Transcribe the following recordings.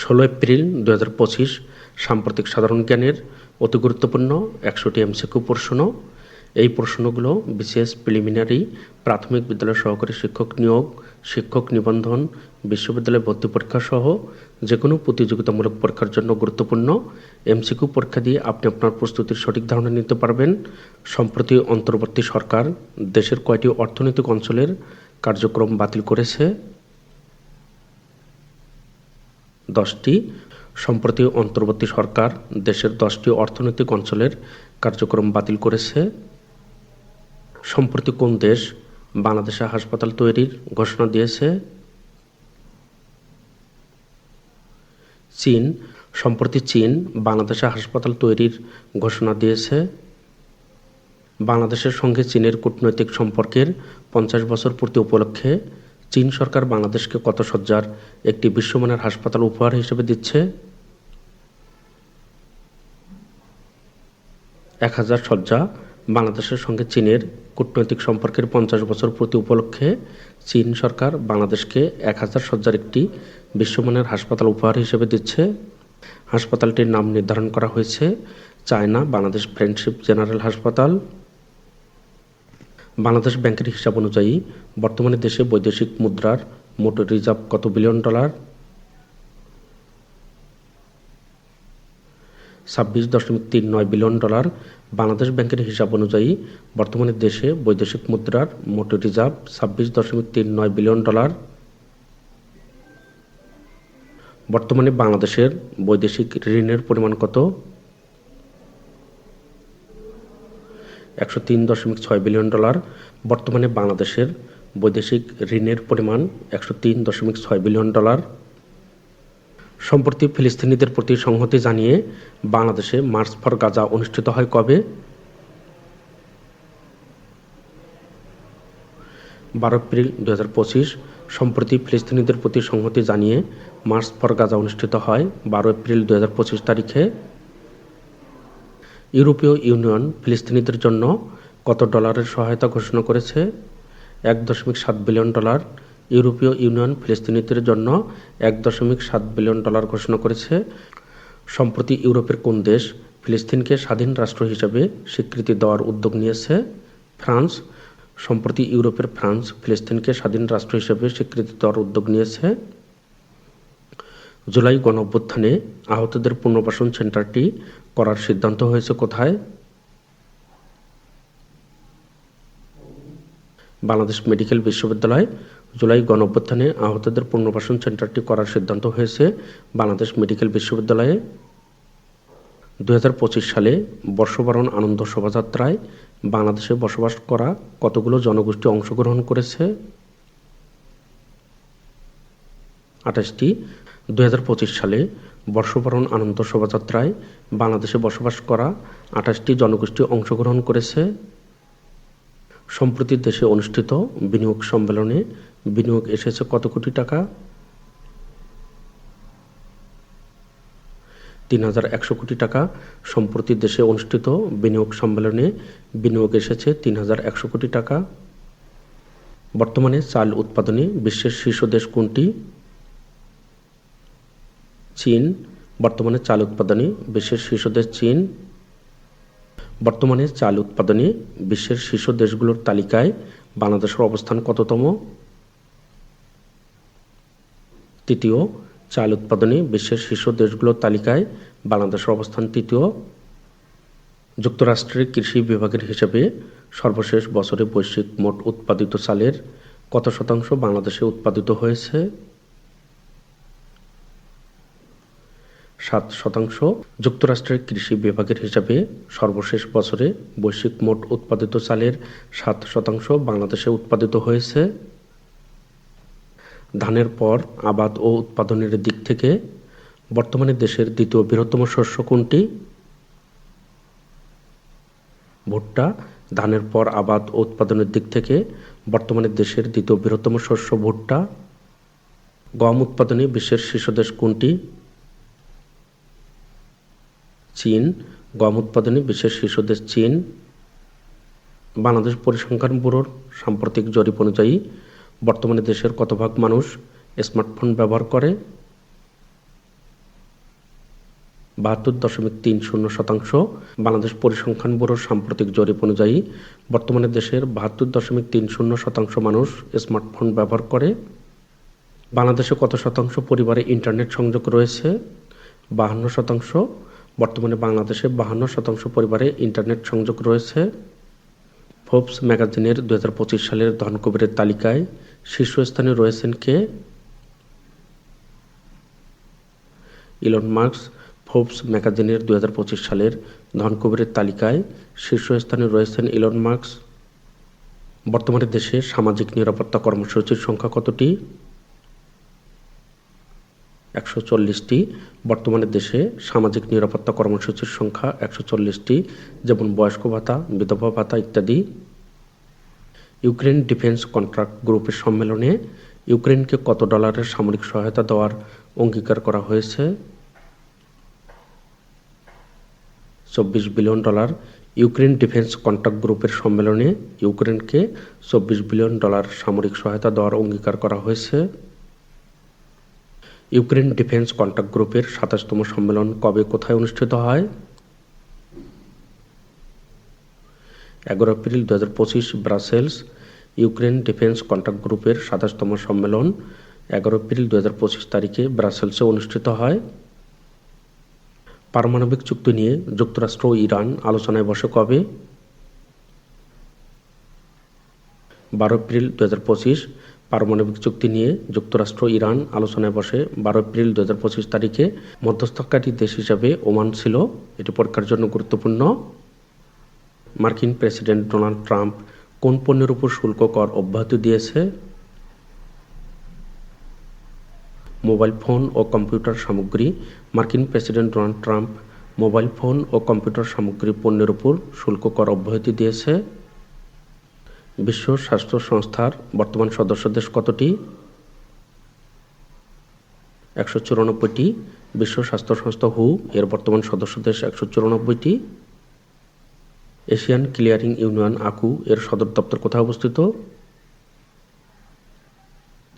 ষোলো এপ্রিল দু হাজার পঁচিশ, সাম্প্রতিক সাধারণ জ্ঞানের অতি গুরুত্বপূর্ণ একশোটি এমসিকিউ প্রশ্ন। এই প্রশ্নগুলো বিশেষ প্রিলিমিনারি প্রাথমিক বিদ্যালয় সহকারী শিক্ষক নিয়োগ, শিক্ষক নিবন্ধন বিশ্ববিদ্যালয় ভর্তি পরীক্ষা সহ যে কোনো প্রতিযোগিতামূলক পরীক্ষার জন্য গুরুত্বপূর্ণ এমসিকিউ পরীক্ষা দিয়ে আপনি আপনার প্রস্তুতির সঠিক ধারণা নিতে পারবেন। সম্প্রতি অন্তর্বর্তী সরকার দেশের কয়টি অর্থনৈতিক অঞ্চলের কার্যক্রম বাতিল করেছে দশটি। সম্প্রতি অন্তর্বর্তী সরকার দেশের দশটি অর্থনৈতিক অঞ্চলের কার্যক্রম বাতিল করেছে। সম্প্রতি কোন দেশ বাংলাদেশে হাসপাতাল তৈরির ঘোষণা দিয়েছে? চীন। সম্প্রতি চীন বাংলাদেশে হাসপাতাল তৈরির ঘোষণা দিয়েছে। বাংলাদেশের সঙ্গে চীনের কূটনৈতিক সম্পর্কের পঞ্চাশ বছর পূর্তি উপলক্ষে চীন সরকার বাংলাদেশকে কত সজ্জার একটি বিশ্বমানের হাসপাতাল উপহার হিসেবে দিচ্ছে? এক হাজার সজ্জা বাংলাদেশের সঙ্গে চীনের কূটনৈতিক সম্পর্কের পঞ্চাশ বছর প্রতি উপলক্ষে চীন সরকার বাংলাদেশকে এক হাজার সজ্জার একটি বিশ্বমানের হাসপাতাল উপহার হিসেবে দিচ্ছে। হাসপাতালটির নাম নির্ধারণ করা হয়েছে চায়না বাংলাদেশ ফ্রেন্ডশিপ জেনারেল হাসপাতাল। বাংলাদেশ ব্যাংকের হিসাব অনুযায়ী বর্তমানে দেশে বৈদেশিক মুদ্রার মোট রিজার্ভ কত বিলিয়ন ডলার? ছাব্বিশ দশমিক তিন নয় বিলিয়ন ডলার। বাংলাদেশ ব্যাংকের হিসাব অনুযায়ী বর্তমানে দেশে বৈদেশিক মুদ্রার মোট রিজার্ভ ছাব্বিশ দশমিক তিন নয় বিলিয়ন ডলার। বর্তমানে বাংলাদেশের বৈদেশিক ঋণের পরিমাণ কত? একশো তিন দশমিক ছয় বিলিয়ন ডলার। বর্তমানে বাংলাদেশের বৈদেশিক ঋণের পরিমাণ একশো তিন দশমিক ছয় বিলিয়ন ডলার। সম্প্রতি ফিলিস্তিনিদের প্রতি সংহতি জানিয়ে বাংলাদেশে মার্চ ফর গাজা অনুষ্ঠিত হয় কবে? বারো এপ্রিল দু হাজার পঁচিশ। সম্প্রতি ফিলিস্তিনিদের প্রতি সংহতি জানিয়ে মার্চ ফর গাজা অনুষ্ঠিত হয় বারো এপ্রিল দু হাজার পঁচিশ তারিখে। ইউরোপীয় ইউনিয়ন ফিলিস্তিনিদের জন্য কত ডলারের সহায়তা ঘোষণা করেছে? এক দশমিক সাত বিলিয়ন ডলার। ইউরোপীয় ইউনিয়ন ফিলিস্তিনিদের জন্য এক দশমিক সাত বিলিয়ন ডলার ঘোষণা করেছে। সম্প্রতি ইউরোপের কোন দেশ ফিলিস্তিনকে স্বাধীন রাষ্ট্র হিসেবে স্বীকৃতি দেওয়ার উদ্যোগ নিয়েছে? ফ্রান্স। সম্প্রতি ইউরোপের ফ্রান্স ফিলিস্তিনকে স্বাধীন রাষ্ট্র হিসেবে স্বীকৃতি দেওয়ার উদ্যোগ নিয়েছে। জুলাই গণ অভ্যুত্থানে আহতদের পুনর্বাসন সেন্টারটি করার সিদ্ধান্ত হয়েছে কোথায়? বাংলাদেশ মেডিকেল বিশ্ববিদ্যালয় জুলাই গণ আহতদের পুনর্বাসন সেন্টারটি করার সিদ্ধান্ত হয়েছে। বাংলাদেশ মেডিকেল বিশ্ববিদ্যালয়ে দু হাজার পঁচিশ সালে বর্ষবরণ আনন্দ শোভাযাত্রায় বাংলাদেশে বসবাস করা কতগুলো জনগোষ্ঠী অংশগ্রহণ করেছে? আঠাশটি, দুই হাজার পঁচিশ সালে বর্ষবরণ আনন্দ শোভাযাত্রায় বাংলাদেশে বসবাস করা আঠাশটি জনগোষ্ঠী অংশগ্রহণ করেছে। সম্প্রতি দেশে অনুষ্ঠিত বিনিয়োগ সম্মেলনে বিনিয়োগ এসেছে কত কোটি টাকা? তিন হাজার একশো কোটি টাকা। সম্প্রতি দেশে অনুষ্ঠিত বিনিয়োগ সম্মেলনে বিনিয়োগ এসেছে তিন হাজার একশো কোটি টাকা। বর্তমানে চাল উৎপাদনে বিশ্বের শীর্ষ দেশ কোনটি? চীন, বর্তমানে চাল উৎপাদনে বিশ্বের শীর্ষ দেশ চীন। বর্তমানে চাল উৎপাদনে বিশ্বের শীর্ষ দেশগুলোর তালিকায় বাংলাদেশের অবস্থান কততম? তৃতীয়, চাল উৎপাদনে বিশ্বের শীর্ষ দেশগুলোর তালিকায় বাংলাদেশের অবস্থান তৃতীয়। যুক্তরাষ্ট্রের কৃষি বিভাগের হিসেবে সর্বশেষ বছরে বৈশ্বিক মোট উৎপাদিত চালের কত শতাংশ বাংলাদেশে উৎপাদিত হয়েছে? সাত শতাংশ। যুক্তরাষ্ট্রের কৃষি বিভাগের হিসাবে সর্বশেষ বছরে বৈশ্বিক মোট উৎপাদিত চালের সাত শতাংশ বাংলাদেশে উৎপাদিত হয়েছে। ধানের পর, আবাদ ও উৎপাদনের দিক থেকে বর্তমানে দেশের দ্বিতীয় বৃহত্তম শস্য কোনটি? ভুট্টা, ধানের পর, আবাদ ও উৎপাদনের দিক থেকে বর্তমানে দেশের দ্বিতীয় বৃহত্তম শস্য ভুট্টা। গম উৎপাদনে বিশ্বের শীর্ষ দেশ কোনটি? চীন, গম উৎপাদনে বিশ্বের শীর্ষ দেশ চীন, বাংলাদেশ পরিসংখ্যান ব্যুরোর সাম্প্রতিক জরিপ অনুযায়ী বর্তমানে দেশের কত ভাগ মানুষ স্মার্টফোন ব্যবহার করে? বাহাত্তর দশমিক তিন শূন্য শতাংশ। বাংলাদেশ পরিসংখ্যান ব্যুরোর সাম্প্রতিক জরিপ অনুযায়ী বর্তমানে দেশের বাহাত্তর দশমিক তিন শূন্য শতাংশ মানুষ স্মার্টফোন ব্যবহার করে। বাংলাদেশে কত শতাংশ পরিবারে ইন্টারনেট সংযোগ রয়েছে? বাহান্ন শতাংশ। বর্তমানে বাংলাদেশে বাহান্ন শতাংশ পরিবারে ইন্টারনেট সংযোগ রয়েছে। ফোর্বস ম্যাগাজিনের দু হাজার পঁচিশ সালের ধনকুবেরের তালিকায় শীর্ষস্থানে রয়েছেন কে? ইলন মার্কস ফোর্বস ম্যাগাজিনের দু হাজার পঁচিশ সালের ধনকুবেরের তালিকায় শীর্ষস্থানে রয়েছেন ইলন মার্কস বর্তমানে দেশে সামাজিক নিরাপত্তা কর্মসূচির সংখ্যা কতটি? একশো চল্লিশটি, বর্তমানে দেশে সামাজিক নিরাপত্তা কর্মসূচির সংখ্যা একশো চল্লিশটি, যেমন বয়স্ক ভাতা, বিধবা ভাতা ইত্যাদি। ইউক্রেন ডিফেন্স কন্ট্রাক্ট গ্রুপের সম্মেলনে ইউক্রেনকে কত ডলারের সামরিক সহায়তা দেওয়ার অঙ্গীকার করা হয়েছে? চব্বিশ billion dollar. Ukraine defence contract গ্রুপের সম্মেলনে ইউক্রেনকে চব্বিশ বিলিয়ন ডলার সামরিক সহায়তা দেওয়ার অঙ্গীকার করা হয়েছে। ইউক্রেন ডিফেন্স কন্ট্যাক্ট গ্রুপের সাতাশতম সম্মেলন কবে কোথায় অনুষ্ঠিত হয়? এগারো এপ্রিল দু হাজার পঁচিশ ব্রাসেলস ইউক্রেন ডিফেন্স কন্ট্যাক্ট গ্রুপের সাতাশতম সম্মেলন এগারো এপ্রিল দু হাজার পঁচিশ তারিখে ব্রাসেলসে অনুষ্ঠিত হয়। পারমাণবিক চুক্তি নিয়ে যুক্তরাষ্ট্র ও ইরান আলোচনায় বসে কবে? বারো এপ্রিল দু হাজার পঁচিশ পারমাণবিক চুক্তি নিয়ে যুক্তরাষ্ট্র, ইরান আলোচনায় বসে বারো এপ্রিল দু হাজার পঁচিশ তারিখে মধ্যস্থকারী দেশ হিসাবে ওমান ছিল। এটি পরীক্ষার জন্য গুরুত্বপূর্ণ। মার্কিন প্রেসিডেন্ট ডোনাল্ড ট্রাম্প কোন পণ্যের উপর শুল্ক কর অব্যাহতি দিয়েছে? মোবাইল ফোন ও কম্পিউটার সামগ্রী। মার্কিন president Donald Trump mobile phone ও কম্পিউটার সামগ্রী পণ্যের উপর শুল্ক কর অব্যাহতি দিয়েছে। বিশ্ব স্বাস্থ্য সংস্থার বর্তমান সদস্য দেশ কতটি? একশো চুরানব্বইটি। বিশ্ব স্বাস্থ্য সংস্থা হু, এর বর্তমান সদস্য দেশ একশো চুরানব্বইটি। এশিয়ান ক্লিয়ারিং ইউনিয়ন আকু এর সদর দপ্তর কোথায় অবস্থিত?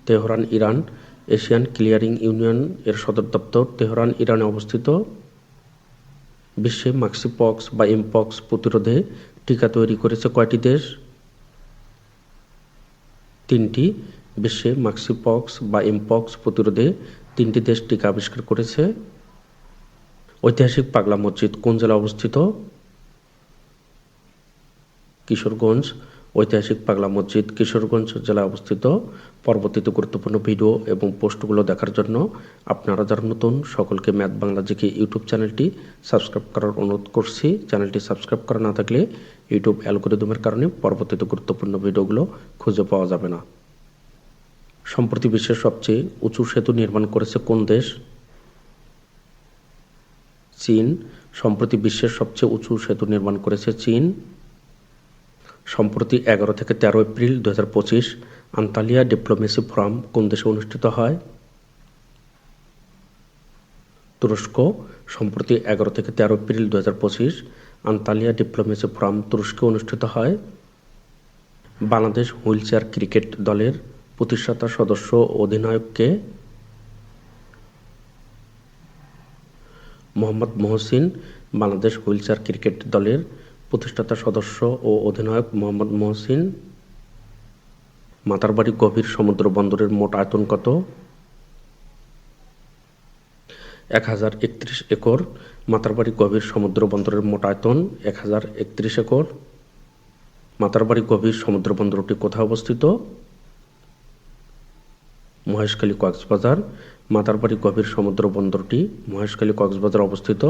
Tehran, Iran. Asian clearing union, এর সদর দপ্তর তেহরান, ইরানে অবস্থিত। বিশ্বে মাক্সিপক্স বা এমপক্স প্রতিরোধে টিকা তৈরি করেছে কয়টি দেশ? তিনটি বিশ্বে মাক্সিপক্স বা এমপক্স প্রতিরোধে তিনটি দেশ টিকা আবিষ্কার করেছে। ঐতিহাসিক পাগলা মসজিদ কোন জেলায় অবস্থিত? কিশোরগঞ্জ। ঐতিহাসিক পাগলা মসজিদ কিশোরগঞ্জ জেলায় অবস্থিত। পরবর্তীতে গুরুত্বপূর্ণ ভিডিও এবং পোস্টগুলো দেখার জন্য আপনারা যারা নতুন, সকলকে ম্যাথ বাংলা জিকে ইউটিউব চ্যানেলটি সাবস্ক্রাইব করার অনুরোধ করছি। চ্যানেলটি সাবস্ক্রাইব করা না থাকলে ইউটিউব অ্যালগোরিদমের কারণে পরবর্তীতে গুরুত্বপূর্ণ ভিডিওগুলো খুঁজে পাওয়া যাবে না। সম্প্রতি বিশ্বের সবচেয়ে উঁচু সেতু নির্মাণ করেছে কোন দেশ? চীন। সম্প্রতি বিশ্বের সবচেয়ে উঁচু সেতু নির্মাণ করেছে চীন। সম্প্রতি এগারো থেকে তেরো এপ্রিল দু হাজার পঁচিশ আন্তালিয়া ডিপ্লোমেসি ফোরাম কোন দেশে অনুষ্ঠিত হয়? তুরস্ক। সম্প্রতি এগারো থেকে তেরো এপ্রিল দু হাজার পঁচিশ আন্তালিয়া ডিপ্লোমেসি ফোরাম তুরস্কে অনুষ্ঠিত হয়। বাংলাদেশ হুইল চেয়ার ক্রিকেট দলের প্রতিষ্ঠাতা সদস্য অধিনায়ককে Mohammad Mohsin, Bangladesh wheelchair cricket দলের প্রতিষ্ঠাতা সদস্য ও অধিনায়ক মোহাম্মদ মহসিন, মাতারবাড়ি গভীর সমুদ্র বন্দরের মোট আয়তন কত? এক হাজার একত্রিশ একর মাতারবাড়ি গভীর সমুদ্র বন্দরের মোট আয়তন এক হাজার একত্রিশ একর। মাতারবাড়ি গভীর সমুদ্র বন্দরটি কোথায় অবস্থিত? মহেশখালী কক্সবাজার। মাতারবাড়ি গভীর সমুদ্র বন্দরটি মহেশখালী কক্সবাজার অবস্থিত।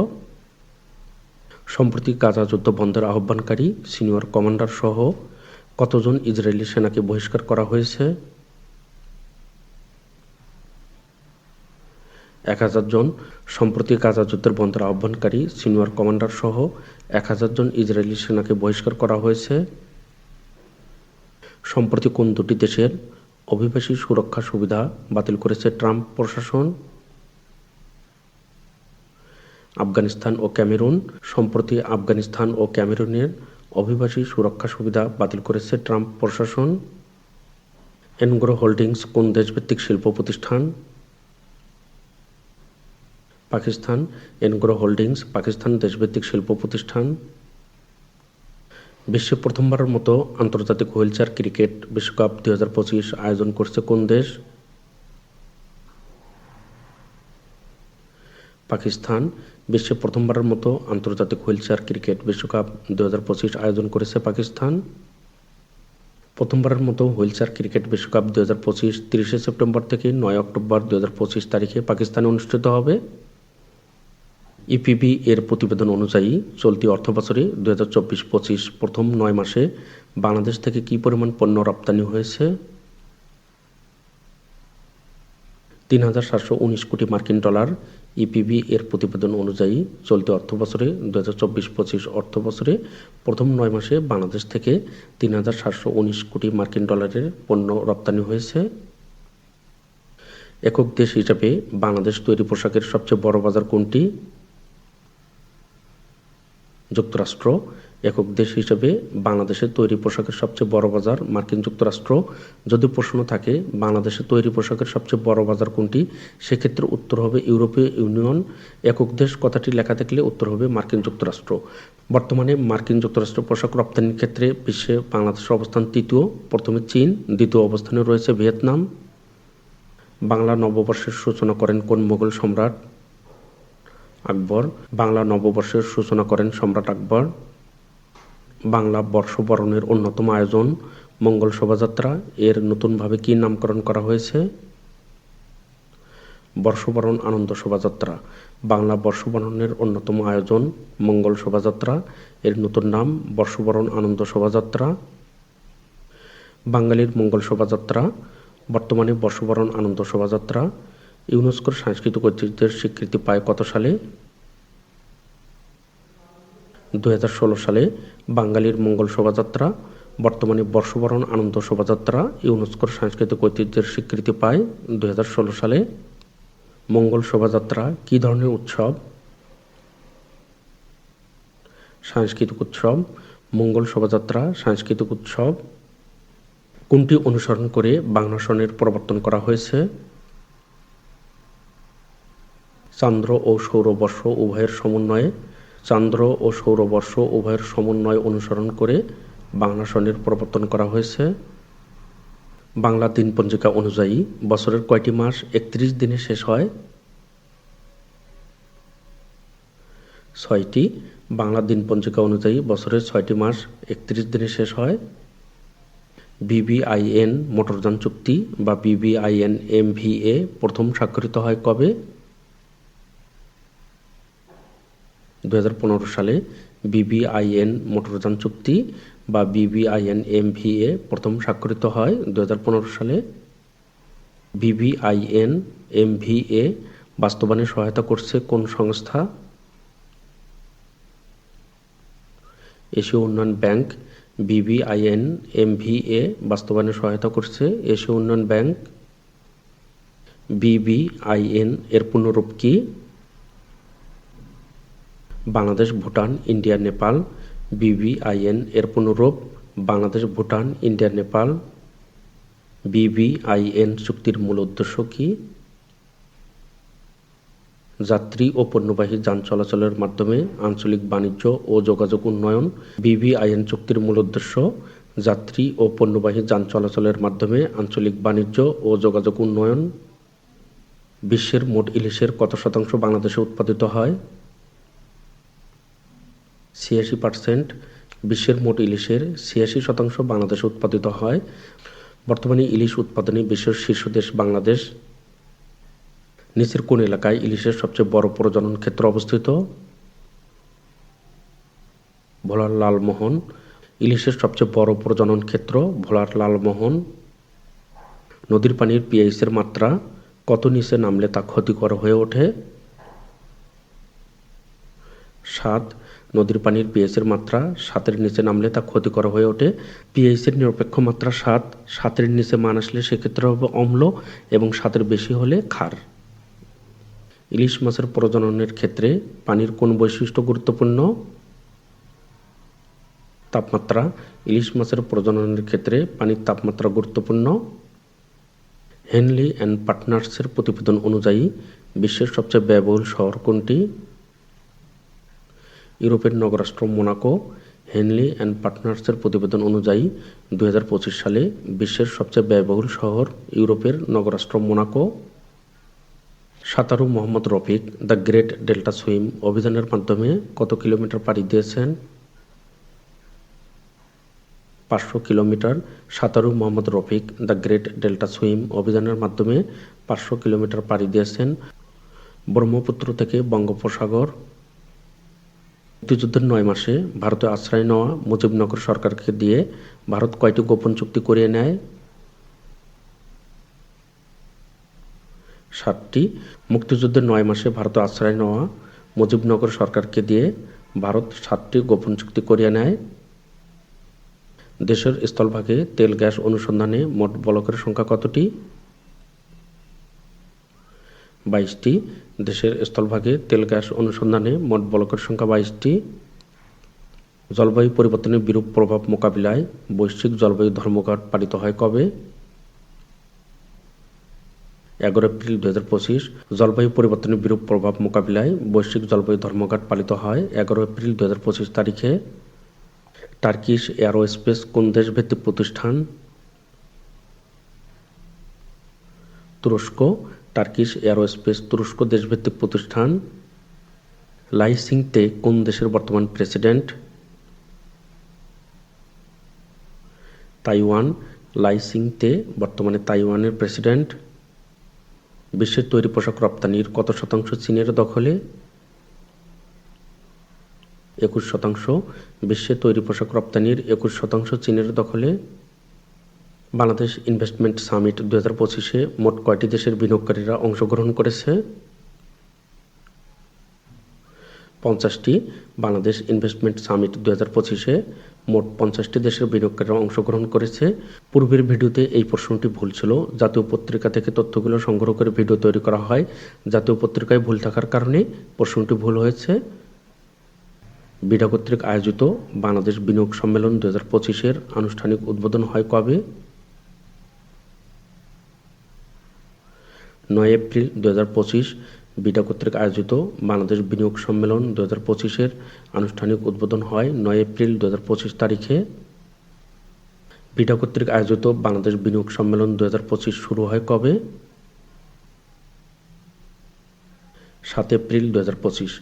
সম্প্রতি গাজা যুদ্ধ বন্ধের আহ্বানকারী সিনিয়র কমান্ডার সহ কতজন ইসরায়েলি সেনাকে বহিষ্কার করা হয়েছে? এক হাজার জন সম্প্রতি গাজা যুদ্ধের বন্ধের আহ্বানকারী সিনিয়র কমান্ডার সহ এক হাজার জন ইসরায়েলি সেনাকে বহিষ্কার করা হয়েছে। সম্প্রতি কোন দুটি দেশের অভিবাসী সুরক্ষা সুবিধা বাতিল করেছে ট্রাম্প প্রশাসন? আফগানিস্তান ও ক্যামেরুন। সম্প্রতি আফগানিস্তান ও ক্যামেরুনের অভিবাসী সুরক্ষা সুবিধা বাতিল করেছে ট্রাম্প প্রশাসন। এনগ্রো হোল্ডিংস কোন দেশভিত্তিক শিল্প প্রতিষ্ঠান? পাকিস্তান, এনগ্রো হোল্ডিংস, পাকিস্তান দেশভিত্তিক শিল্প প্রতিষ্ঠান। বিশ্বে প্রথমবারের মতো আন্তর্জাতিক হুইলচেয়ার ক্রিকেট বিশ্বকাপ দুই হাজার পঁচিশ আয়োজন করছে কোন দেশ? পাকিস্তান, বিশ্বে প্রথমবারের মতো আন্তর্জাতিক হুইলচেয়ার ক্রিকেট বিশ্বকাপ দু হাজার পঁচিশ আয়োজন করেছে পাকিস্তান। প্রথমবারের মতো হুইলচেয়ার ক্রিকেট বিশ্বকাপ দু হাজার পঁচিশ তিরিশে সেপ্টেম্বর থেকে নয় অক্টোবর দু হাজার পঁচিশ তারিখে পাকিস্তানে অনুষ্ঠিত হবে। ইপিবি এর প্রতিবেদন অনুযায়ী চলতি অর্থবছরে দু হাজার চব্বিশ পঁচিশ প্রথম নয় মাসে বাংলাদেশ থেকে কী পরিমাণ পণ্য রপ্তানি হয়েছে? তিন হাজার সাতশো উনিশ কোটি মার্কিন ডলার ইপিবি এর প্রতিবেদন অনুযায়ী চলতি অর্থবছরে দু হাজার চব্বিশ পঁচিশ অর্থবছরে প্রথম নয় মাসে বাংলাদেশ থেকে তিন হাজার সাতশো উনিশ কোটি মার্কিন ডলারের পণ্য রপ্তানি হয়েছে। একক দেশ হিসাবে বাংলাদেশ তৈরি পোশাকের সবচেয়ে বড় বাজার কোনটি? যুক্তরাষ্ট্র, একক দেশ হিসেবে বাংলাদেশের তৈরি পোশাকের সবচেয়ে বড় বাজার মার্কিন যুক্তরাষ্ট্র। যদি প্রশ্ন থাকে, বাংলাদেশের তৈরি পোশাকের সবচেয়ে বড় বাজার কোনটি? সেক্ষেত্রে উত্তর হবে ইউরোপীয় ইউনিয়ন। একক দেশ কথাটি লেখা থাকলে উত্তর হবে মার্কিন যুক্তরাষ্ট্র। বর্তমানে মার্কিন যুক্তরাষ্ট্র পোশাক রপ্তানির ক্ষেত্রে বিশ্বে বাংলাদেশের অবস্থান তৃতীয়, প্রথমে চীন, দ্বিতীয় অবস্থানে রয়েছে ভিয়েতনাম। বাংলা নববর্ষের সূচনা করেন কোন মোগল সম্রাট? আকবর, বাংলা নববর্ষের সূচনা করেন সম্রাট আকবর। বাংলা বর্ষবরণের অন্যতম আয়োজন মঙ্গল শোভাযাত্রা। এর নতুনভাবে কী নামকরণ করা হয়েছে? বর্ষবরণ আনন্দ শোভাযাত্রা। বাংলা বর্ষবরণের অন্যতম আয়োজন মঙ্গল শোভাযাত্রা। এর নতুন নাম বর্ষবরণ আনন্দ শোভাযাত্রা। বাঙালির মঙ্গল শোভাযাত্রা। বর্তমানে বর্ষবরণ আনন্দ শোভাযাত্রা। ইউনেস্কোর সাংস্কৃতিক ঐতিহ্যের স্বীকৃতি পায় কত সালে? দু হাজার ষোলো সালে বাঙালির মঙ্গল শোভাযাত্রা, বর্তমানে বর্ষবরণ আনন্দ শোভাযাত্রা ইউনেস্কোর সাংস্কৃতিক ঐতিহ্যের স্বীকৃতি পায় দু হাজার ষোলো সালে। মঙ্গল শোভাযাত্রা কী ধরনের উৎসব? সাংস্কৃতিক উৎসব, মঙ্গল শোভাযাত্রা, সাংস্কৃতিক উৎসব। কোনটি অনুসরণ করে বাংলা সনের প্রবর্তন করা হয়েছে? চান্দ্র ও সৌরবর্ষ উভয়ের সমন্বয়ে, চান্দ্র ও সৌরবর্ষ উভয়ের সমন্বয় অনুসরণ করে বাংলা সনের প্রবর্তন করা হয়েছে। বাংলা দিন পঞ্জিকা অনুযায়ী বছরের কয়টি মাস একত্রিশ দিনে শেষ হয়? ছয়টি। বাংলা দিন পঞ্জিকা অনুযায়ী বছরের ছয়টি মাস একত্রিশ দিনে শেষ হয়। বিবিআইএন মোটরযান চুক্তি বা বিবিআইএন এমভিএ প্রথম স্বাক্ষরিত হয় কবে? দু হাজার পনেরো সালে বিবিআইএন মোটরযান চুক্তি বা বিবিআইএন এমভিএ প্রথম স্বাক্ষরিত হয়। দু হাজার পনেরো সালে বিবিআইএন এমভিএ বাস্তবায়নে সহায়তা করছে কোন সংস্থা? এশীয় উন্নয়ন ব্যাংক বিবিআইএন এমভিএ বাস্তবায়নে সহায়তা করছে। এশীয় উন্নয়ন ব্যাংক বিবিআইএন এর পূর্ণরূপ কি? বাংলাদেশ, ভুটান, ইন্ডিয়া, নেপাল, বিবিআইএন এর পুনরূপ বাংলাদেশ, ভুটান, ইন্ডিয়া, নেপাল, বিবিআইএন চুক্তির মূল উদ্দেশ্য কি? যাত্রী ও পণ্যবাহী যান চলাচলের মাধ্যমে আঞ্চলিক বাণিজ্য ও যোগাযোগ উন্নয়ন, বিবিআইএন চুক্তির মূল উদ্দেশ্য যাত্রী ও পণ্যবাহী যান চলাচলের মাধ্যমে আঞ্চলিক বাণিজ্য ও যোগাযোগ উন্নয়ন, বিশ্বের মোট ইলিশের কত শতাংশ বাংলাদেশে উৎপাদিত হয়? ছিয়াশি পার্সেন্ট বিশ্বের মোট ইলিশের ছিয়াশি শতাংশ বাংলাদেশে উৎপাদিত হয়। বর্তমানে ইলিশ উৎপাদনে বিশ্বের শীর্ষ দেশ বাংলাদেশ। নিচের কোন এলাকায় ইলিশের সবচেয়ে বড় প্রজনন ক্ষেত্র অবস্থিত? ভোলার লালমোহন। ইলিশের সবচেয়ে বড় প্রজনন ক্ষেত্র ভোলার লালমোহন। নদীর পানির পিএইচের মাত্রা কত নিচে নামলে তা ক্ষতিকর হয়ে ওঠে? সাত, নদীর পানির পিএইচের মাত্রা সাতের নিচে নামলে তা ক্ষতিকর হয়ে ওঠে। পিএইচের নিরপেক্ষ মাত্রা সাত, সাতের নিচে মান আসলে সেক্ষেত্রে হবে অম্ল এবং সাতের বেশি হলে ক্ষার। ইলিশ মাছের প্রজননের ক্ষেত্রে পানির কোন বৈশিষ্ট্য গুরুত্বপূর্ণ? তাপমাত্রা। ইলিশ মাছের প্রজননের ক্ষেত্রে পানির তাপমাত্রা গুরুত্বপূর্ণ। হেনলি অ্যান্ড পার্টনার্সের প্রতিবেদন অনুযায়ী বিশ্বের সবচেয়ে ব্যয়বহুল শহর কোনটি? ইউরোপের নগরাষ্ট্র মোনাকো, হেনলি অ্যান্ড পার্টনার্সের প্রতিবেদন অনুযায়ী দু হাজার পঁচিশ সালে বিশ্বের সবচেয়ে ব্যয়বহুল শহর ইউরোপের নগরাষ্ট্র মোনাকো। সাঁতারু Mohammad Rafiq the great delta swim অভিযানের মাধ্যমে কত কিলোমিটার পাড়ি দিয়েছেন? পাঁচশো কিলোমিটার। সাঁতারু Mohammad Rafiq the great delta swim অভিযানের মাধ্যমে পাঁচশো কিলোমিটার পাড়ি দিয়েছেন ব্রহ্মপুত্র থেকে বঙ্গোপসাগর। মুক্তিযুদ্ধের নয় মাসে ভারতে আশ্রয় নেওয়া মুজিবনগর সরকারকে দিয়ে ভারত কয়টি গোপন চুক্তি করিয়ে নেয়? সাতটি। মুক্তিযুদ্ধের নয় মাসে ভারতে আশ্রয় নেওয়া মুজিবনগর সরকারকে দিয়ে ভারত সাতটি গোপন চুক্তি করিয়ে নেয়। দেশের স্থলভাগে তেল গ্যাস অনুসন্ধানে মোট বলকের সংখ্যা কতটি? বাইশটি দেশের স্থলভাগে তেল গ্যাস অনুসন্ধানে মোট বলকের সংখ্যা বাইশটি। জলবায়ু পরিবর্তনের বিরূপ প্রভাব মোকাবিলায় বৈশ্বিক জলবায়ু ধর্মঘট পালিত হয় কবে? এগারো এপ্রিল দু হাজার পঁচিশ, জলবায়ু পরিবর্তনের বিরূপ প্রভাব মোকাবিলায় বৈশ্বিক জলবায়ু ধর্মঘট পালিত হয় এগারো এপ্রিল দু হাজার পঁচিশ তারিখে। টার্কিশ এয়ারোস্পেস কোন দেশভিত্তিক প্রতিষ্ঠান? তুরস্ক টার্কিশ এয়ারোস্পেস তুরস্ক দেশভিত্তিক প্রতিষ্ঠান লাইসিংতে কোন দেশের বর্তমান প্রেসিডেন্ট তাইওয়ান, লাইসিংতে বর্তমানে তাইওয়ানের প্রেসিডেন্ট বিশ্বের তৈরি পোশাক রপ্তানির কত শতাংশ চীনের দখলে? একুশ শতাংশ। বিশ্বে তৈরি পোশাক রপ্তানির একুশ শতাংশ চীনের দখলে। বাংলাদেশ ইনভেস্টমেন্ট সামিট দু হাজার পঁচিশে মোট কয়টি দেশের বিনিয়োগকারীরা অংশগ্রহণ করেছে? পঞ্চাশটি। বাংলাদেশ ইনভেস্টমেন্ট সামিট দু হাজার পঁচিশে মোট পঞ্চাশটি দেশের বিনিয়োগকারীরা অংশগ্রহণ করেছে। পূর্বের ভিডিওতে এই প্রশ্নটি ভুল ছিল। জাতীয় পত্রিকা থেকে তথ্যগুলো সংগ্রহ করে ভিডিও তৈরি করা হয়। জাতীয় পত্রিকায় ভুল থাকার কারণে প্রশ্নটি ভুল হয়েছে। বিডা কর্তৃক আয়োজিত বাংলাদেশ বিনিয়োগ সম্মেলন দু হাজার পঁচিশের আনুষ্ঠানিক উদ্বোধন হয় কবে? নয় এপ্রিল দু হাজার পঁচিশ বিডা কর্তৃক আয়োজিত বাংলাদেশ বিনিয়োগ সম্মেলন দু হাজার পঁচিশের আনুষ্ঠানিক উদ্বোধন হয় নয় এপ্রিল দু হাজার পঁচিশ তারিখে। বিটা কর্তৃক আয়োজিত বাংলাদেশ বিনিয়োগ সম্মেলন দু হাজার পঁচিশ শুরু হয় কবে? সাত এপ্রিল দু হাজার পঁচিশ।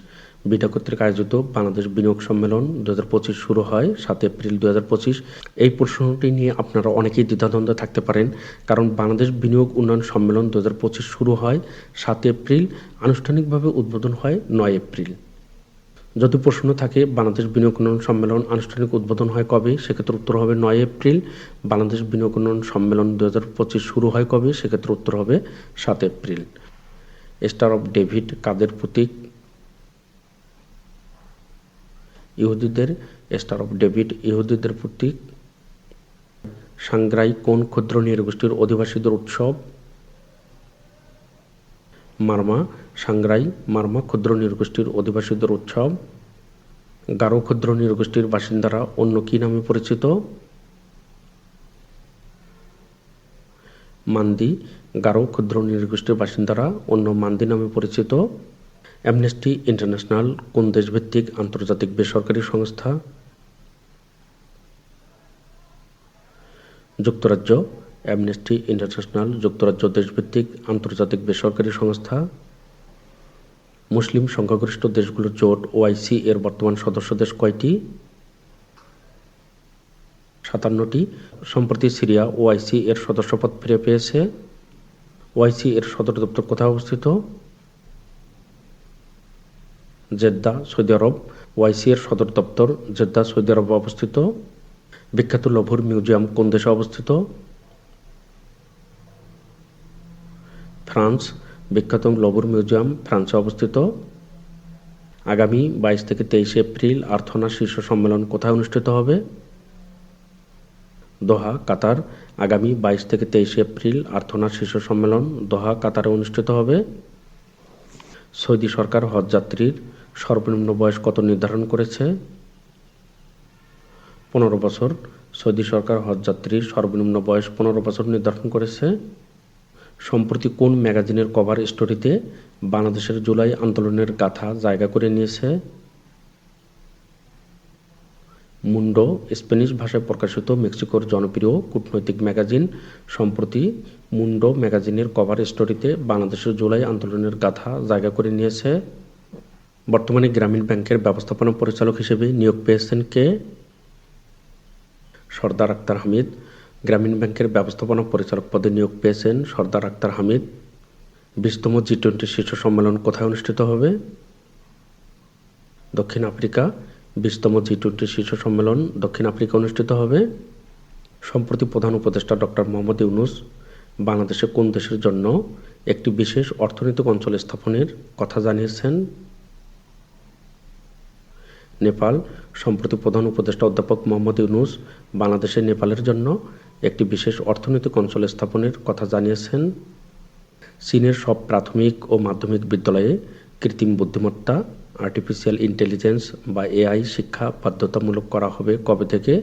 বিডা কর্তৃক আয়োজিত বাংলাদেশ বিনিয়োগ সম্মেলন দু হাজার পঁচিশ শুরু হয় সাত এপ্রিল দু পঁচিশ। এই প্রশ্নটি নিয়ে আপনারা অনেকেই দ্বিধাদ্বন্দ্বে থাকতে পারেন, কারণ বাংলাদেশ বিনিয়োগ উন্নয়ন সম্মেলন দু হাজার পঁচিশ শুরু হয় সাত এপ্রিল, আনুষ্ঠানিকভাবে উদ্বোধন হয় নয় এপ্রিল। যদি প্রশ্ন থাকে, বাংলাদেশ বিনিয়োগ উন্নয়ন সম্মেলন আনুষ্ঠানিক উদ্বোধন হয় কবে, সেক্ষেত্রে উত্তর হবে নয় এপ্রিল। বাংলাদেশ বিনিয়োগ উন্নয়ন সম্মেলন দু হাজার পঁচিশ শুরু হয় কবে, সেক্ষেত্রে উত্তর হবে সাত এপ্রিল। স্টার অফ ডেভিড কাদের প্রতীক? ইহুদিদের স্টার অফ ডেভিড ইহুদিদের প্রতীক। সাংগ্রাই কোন ক্ষুদ্র নৃগোষ্ঠীর অধিবাসীদের উৎসব? মারমা, সাংগ্রাই মারমা ক্ষুদ্র নৃগোষ্ঠীর অধিবাসীদের উৎসব। গারো ক্ষুদ্র নৃগোষ্ঠীর বাসিন্দারা অন্য কী নামে পরিচিত? মান্দি, গারো ক্ষুদ্র নৃগোষ্ঠীর বাসিন্দারা অন্য মান্দি নামে পরিচিত। অ্যামনেস্টি ইন্টারন্যাশনাল কোন দেশভিত্তিক আন্তর্জাতিক বেসরকারি সংস্থা? যুক্তরাজ্য অ্যামনেস্টি ইন্টারন্যাশনাল যুক্তরাজ্য দেশভিত্তিক আন্তর্জাতিক বেসরকারি সংস্থা। মুসলিম সংখ্যাগরিষ্ঠ দেশগুলোর জোট ওআইসি এর বর্তমান সদস্য দেশ কয়টি? সাতান্নটি। সম্প্রতি সিরিয়া ওআইসি এর সদস্যপদ ফিরে পেয়েছে। ওআইসি এর সদর দপ্তর কোথায় অবস্থিত? জেদ্দা, সৌদি আরব ওয়াইসি এর সদর দপ্তর জেদ্দা, সৌদি আরবে অবস্থিত। বিখ্যাত লভুর মিউজিয়াম কোন দেশে অবস্থিত? ফ্রান্স, বিখ্যাত লভুর মিউজিয়াম ফ্রান্সে অবস্থিত। আগামী বাইশ থেকে তেইশে এপ্রিল আর্থনা শীর্ষ সম্মেলন কোথায় অনুষ্ঠিত হবে? দোহা, কাতার। আগামী বাইশ থেকে তেইশে এপ্রিল আর্থনা শীর্ষ সম্মেলন দোহা, কাতারে অনুষ্ঠিত হবে। সৌদি সরকার হজযাত্রীর সর্বনিম্ন বয়স কত নির্ধারণ করেছে? পনেরো বছর। সৌদি সরকার হজযাত্রীর সর্বনিম্ন বয়স পনেরো বছর নির্ধারণ করেছে। সম্প্রতি কোন ম্যাগাজিনের কভার স্টোরিতে বাংলাদেশের জুলাই আন্দোলনের গাথা জায়গা করে নিয়েছে? মুন্ডো, স্প্যানিশ ভাষায় প্রকাশিত মেক্সিকোর জনপ্রিয় কূটনৈতিক ম্যাগাজিন। সম্প্রতি মুন্ডো ম্যাগাজিনের কভার স্টোরিতে বাংলাদেশের জুলাই আন্দোলনের গাথা জায়গা করে নিয়েছে। বর্তমানে গ্রামীণ ব্যাংকের ব্যবস্থাপনা পরিচালক হিসেবে নিয়োগ পেয়েছেন কে? সর্দার আক্তার হামিদ। গ্রামীণ ব্যাংকের ব্যবস্থাপনা পরিচালক পদে নিয়োগ পেয়েছেন সর্দার আক্তার হামিদ। বিশতম জি টোয়েন্টি শীর্ষ সম্মেলন কোথায় অনুষ্ঠিত হবে? দক্ষিণ আফ্রিকা। বিশতম জি টোয়েন্টি শীর্ষ সম্মেলন দক্ষিণ আফ্রিকা অনুষ্ঠিত হবে। সম্প্রতি প্রধান উপদেষ্টা ডক্টর মোহাম্মদ ইউনুস বাংলাদেশে কোন দেশের জন্য একটি বিশেষ অর্থনৈতিক অঞ্চল স্থাপনের কথা জানিয়েছেন নেপাল, সম্প্রতি প্রধান উপদেষ্টা অধ্যাপক মোহাম্মদ ইউনুস বাংলাদেশে নেপালের জন্য একটি বিশেষ অর্থনৈতিক অঞ্চল স্থাপনের কথা জানিয়েছেন। চীনের সব প্রাথমিক ও মাধ্যমিক বিদ্যালয়ে কৃত্রিম বুদ্ধিমত্তা আর্টিফিশিয়াল ইন্টেলিজেন্স বা এআই শিক্ষা বাধ্যতামূলক করা হবে কবে থেকে?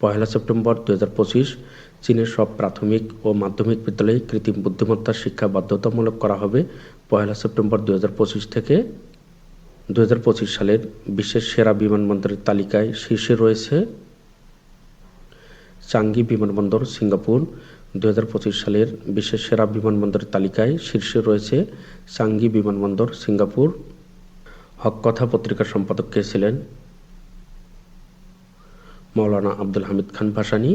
পয়লা সেপ্টেম্বর দু হাজার পঁচিশ, চীনের সব প্রাথমিক ও মাধ্যমিক বিদ্যালয়ে কৃত্রিম বুদ্ধিমত্তার শিক্ষা বাধ্যতামূলক করা হবে পয়লা সেপ্টেম্বর দু হাজার পঁচিশ থেকে। দু হাজার পঁচিশ সালের বিশ্বের সেরা বিমানবন্দরের তালিকায় শীর্ষে রয়েছে চাঙ্গি বিমানবন্দর, সিঙ্গাপুর। দু সালের বিশ্বের সেরা বিমানবন্দরের তালিকায় শীর্ষে রয়েছে চাঙ্গি বিমানবন্দর, সিঙ্গাপুর। হক কথা পত্রিকার সম্পাদক কে ছিলেন? মৌলানা আব্দুল হামিদ খান ভাসানী।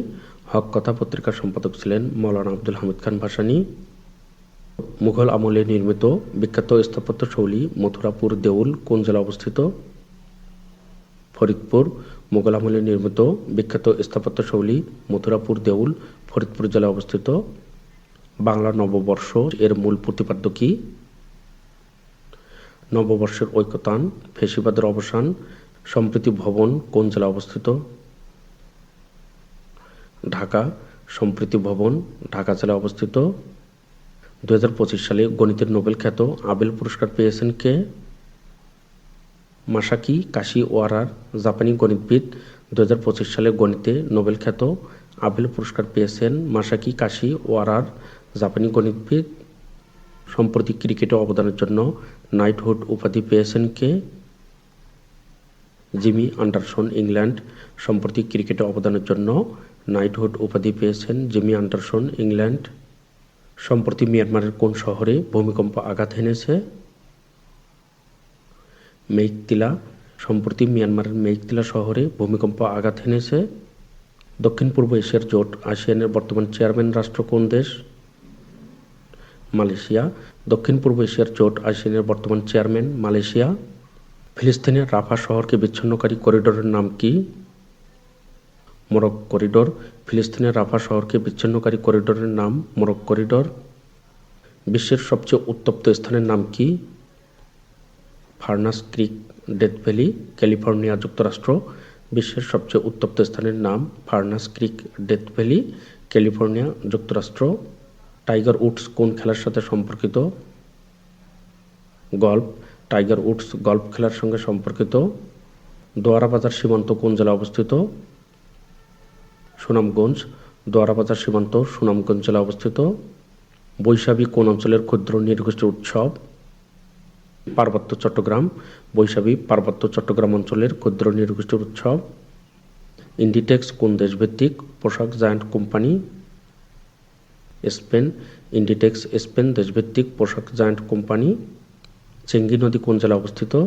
হক কথা পত্রিকার সম্পাদক ছিলেন মৌলানা আব্দুল হামিদ খান ভাসানী। মুঘল আমলে নির্মিত বিখ্যাত স্থাপত্য শৈলী মথুরাপুর দেউল কোন জেলা অবস্থিত? ফরিদপুর। মুঘল আমলে নির্মিত বিখ্যাত স্থাপত্য শৈলী মথুরাপুর দেউল ফরিদপুর জেলায় অবস্থিত। বাংলা নববর্ষ এর মূল প্রতিপাদ্য কি? নববর্ষের ঐক্যতান ফেসিবাদের অবসান, সম্প্রীতি ভবন কোন জেলায় অবস্থিত? ঢাকা। সম্প্রীতি ভবন ঢাকা জেলায় অবস্থিত। দু হাজার পঁচিশ সালে গণিতের নোবেল খ্যাত আবেল পুরস্কার পেয়েছেন কে? মাসাকি কাশি ওয়ারার জাপানি গণিতবিদ। দু হাজার পঁচিশ সালে গণিতে নোবেল খ্যাত আবেল পুরস্কার পেয়েছেন মাসাকি কাশি ওয়ারার জাপানি গণিতবিদ। সম্প্রতি ক্রিকেটে অবদানের জন্য নাইটহুড উপাধি পেয়েছেন কে? Jimmy Anderson, England. সম্প্রতি ক্রিকেটে অবদানের জন্য নাইটহুড উপাধি পেয়েছেন জিমি আন্ডারসন, ইংল্যান্ড। সম্প্রতি মিয়ানমারের কোন শহরে ভূমিকম্প আঘাত হেনেছে? মেইকতিলা। সম্প্রতি মিয়ানমারের মেইকতিলা শহরে ভূমিকম্প আঘাত হেনেছে। দক্ষিণ পূর্ব এশিয়ার জোট আসিয়ানের বর্তমান চেয়ারম্যান রাষ্ট্র কোন দেশ? মালয়েশিয়া। দক্ষিণ পূর্ব এশিয়ার জোট আসিয়ানের বর্তমান চেয়ারম্যান মালয়েশিয়া। ফিলিস্তিনের রাফা শহরকে বিচ্ছিন্নকারী করিডোরের নাম কি? Morag corridor. ফিলিস্তিনের রাফা শহরকে বিচ্ছিন্নকারী করিডোরের নাম মোরক করিডোর। বিশ্বের সবচেয়ে উত্তপ্ত স্থানের নাম কি? Furnace Creek, Death Valley, California যুক্তরাষ্ট্র। বিশ্বের সবচেয়ে উত্তপ্ত স্থানের নাম Furnace Creek, Death Valley, California যুক্তরাষ্ট্র। টাইগার উডস কোন খেলার সাথে সম্পর্কিত? গল্ফ, টাইগার উডস গল্ফ খেলার সঙ্গে সম্পর্কিত। দোয়ারাবাজার সীমান্ত কোন জেলায় অবস্থিত? সুনামগঞ্জ, দোয়ারাবাজার সীমান্ত, সুনামগঞ্জ জেলায় অবস্থিত বৈশাখী কোন অঞ্চলের ক্ষুদ্র নির্গোষ্ঠী উৎসব? পার্বত্য চট্টগ্রাম, বৈশাখী পার্বত্য চট্টগ্রাম অঞ্চলের ক্ষুদ্র নৃগোষ্ঠীর উৎসব। ইন্ডিটেক্স কোন দেশভিত্তিক পোশাক giant company? Spain Inditex Spain দেশভিত্তিক পোশাক জায়ান্ট কোম্পানি। চেঙ্গি নদী কোন জেলায় অবস্থিত?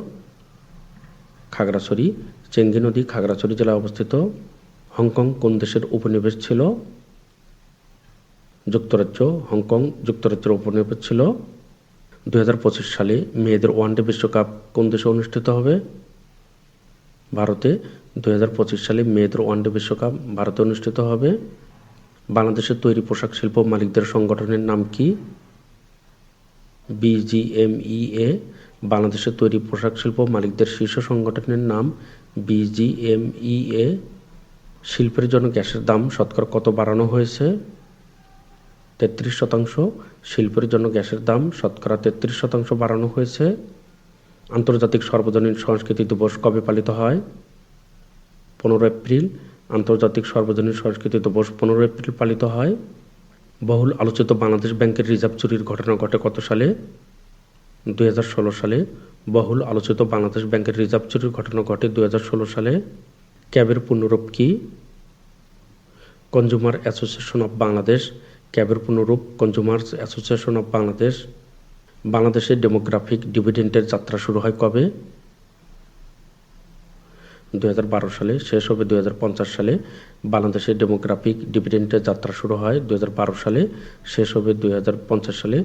খাগড়াছড়ি, চেঙ্গি নদী খাগড়াছড়ি জেলায় অবস্থিত। হংকং কোন দেশের উপনিবেশ ছিল? যুক্তরাজ্য, হংকং, যুক্তরাজ্যের উপনিবেশ ছিল। দু হাজার পঁচিশ সালে মেয়েদের ওয়ানডে বিশ্বকাপ কোন দেশে অনুষ্ঠিত হবে? ভারতে। দু হাজার পঁচিশ সালে মেয়েদের ওয়ানডে বিশ্বকাপ ভারতে অনুষ্ঠিত হবে। বাংলাদেশের তৈরি পোশাক শিল্প মালিকদের সংগঠনের নাম কি? বিজিএমইএ বাংলাদেশের তৈরি পোশাক শিল্প মালিকদের শীর্ষ সংগঠনের নাম বিজিএমইএ শিল্পের জন্য গ্যাসের দাম শতকরা কত বাড়ানো হয়েছে? তেত্রিশ শতাংশ। শিল্পের জন্য গ্যাসের দাম শতকরা তেত্রিশ শতাংশ বাড়ানো হয়েছে। আন্তর্জাতিক সর্বজনীন সংস্কৃতি দিবস কবে পালিত হয়? পনেরো এপ্রিল। আন্তর্জাতিক সর্বজনীন সংস্কৃতি দিবস পনেরো এপ্রিল পালিত হয়। বহুল আলোচিত বাংলাদেশ ব্যাংকের রিজার্ভ চুরির ঘটনা ঘটে কত সালে? দু হাজার ষোলো সালে বহুল আলোচিত বাংলাদেশ ব্যাংকের রিজার্ভ চুরির ঘটনা ঘটে দু হাজার ষোলো সালে। ক্যাবের পূর্ণরূপ কি? কনজুমার অ্যাসোসিয়েশন অফ বাংলাদেশ, ক্যাবের পূর্ণরূপ কনজুমার্স অ্যাসোসিয়েশন অফ বাংলাদেশ। বাংলাদেশের ডেমোগ্রাফিক ডিভিডেন্টের যাত্রা শুরু হয় কবে? দু হাজার বারো সালে, শেষ হবে দুই হাজার পঞ্চাশ সালে। বাংলাদেশের ডেমোগ্রাফিক ডিভিডেন্টের যাত্রা শুরু হয় দু হাজার বারো সালে, শেষ হবে দুই হাজার পঞ্চাশ সালে।